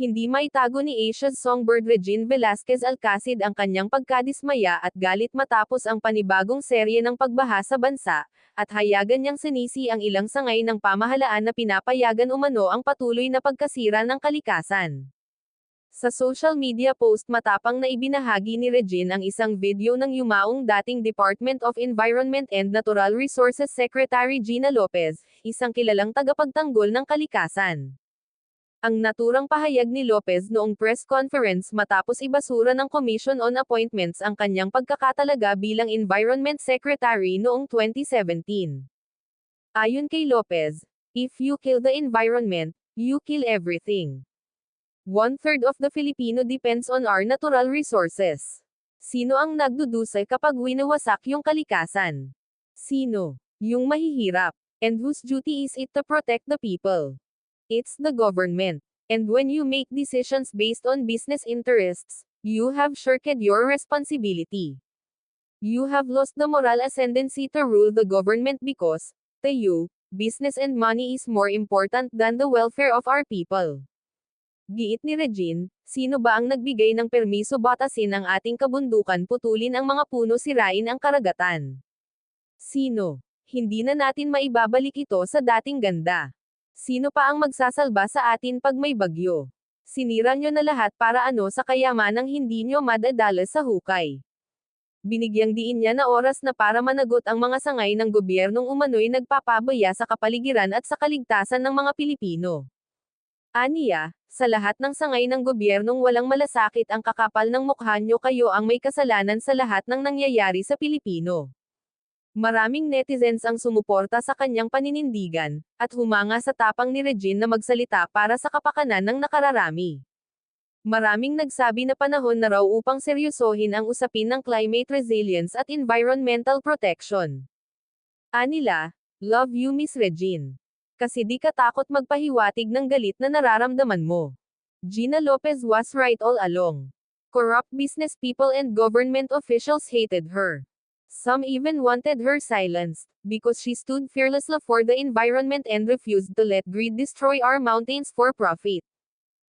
Hindi maitago ni Asia's songbird Regine Velasquez Alcacid ang kanyang pagkadismaya at galit matapos ang panibagong serye ng pagbaha sa bansa, at hayagan niyang sinisi ang ilang sangay ng pamahalaan na pinapayagan umano ang patuloy na pagkasira ng kalikasan. Sa social media post matapang na ibinahagi ni Regine ang isang video ng yumaong dating Department of Environment and Natural Resources Secretary Gina Lopez, isang kilalang tagapagtanggol ng kalikasan. Ang naturang pahayag ni Lopez noong press conference matapos ibasura ng Commission on Appointments ang kanyang pagkakatalaga bilang Environment Secretary noong 2017. Ayon kay Lopez, if you kill the environment, you kill everything. One-third of the Filipino depends on our natural resources. Sino ang nagdudusay kapag winawasak yung kalikasan? Sino? Yung mahihirap. And whose duty is it to protect the people? It's the government. And when you make decisions based on business interests, you have shirked your responsibility. You have lost the moral ascendancy to rule the government because, to you, business and money is more important than the welfare of our people. Giit ni Regine, sino ba ang nagbigay ng permiso batasin ang ating kabundukan putulin ang mga puno sirain ang karagatan? Sino? Hindi na natin maibabalik ito sa dating ganda. Sino pa ang magsasalba sa atin pag may bagyo? Sinira nyo na lahat para ano sa kayamanang hindi nyo madadala sa hukay. Binigyang diin niya na oras na para managot ang mga sangay ng gobyernong umano'y nagpapabaya sa kapaligiran at sa kaligtasan ng mga Pilipino. Aniya, sa lahat ng sangay ng gobyernong walang malasakit ang kakapal ng mukha nyo kayo ang may kasalanan sa lahat ng nangyayari sa Pilipino. Maraming netizens ang sumuporta sa kanyang paninindigan, at humanga sa tapang ni Regine na magsalita para sa kapakanan ng nakararami. Maraming nagsabi na panahon na raw upang seryosohin ang usapin ng climate resilience at environmental protection. Anila, love you Miss Regine. Kasi di ka takot magpahiwatig ng galit na nararamdaman mo. Gina Lopez was right all along. Corrupt business people and government officials hated her. Some even wanted her silenced, because she stood fearlessly for the environment and refused to let greed destroy our mountains for profit.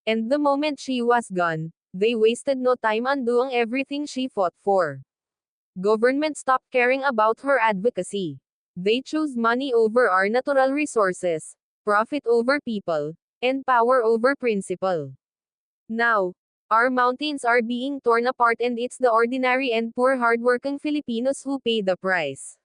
And the moment she was gone, they wasted no time undoing everything she fought for. Government stopped caring about her advocacy. They chose money over our natural resources, profit over people, and power over principle. Now, Our mountains are being torn apart and it's the ordinary and poor hardworking Filipinos who pay the price.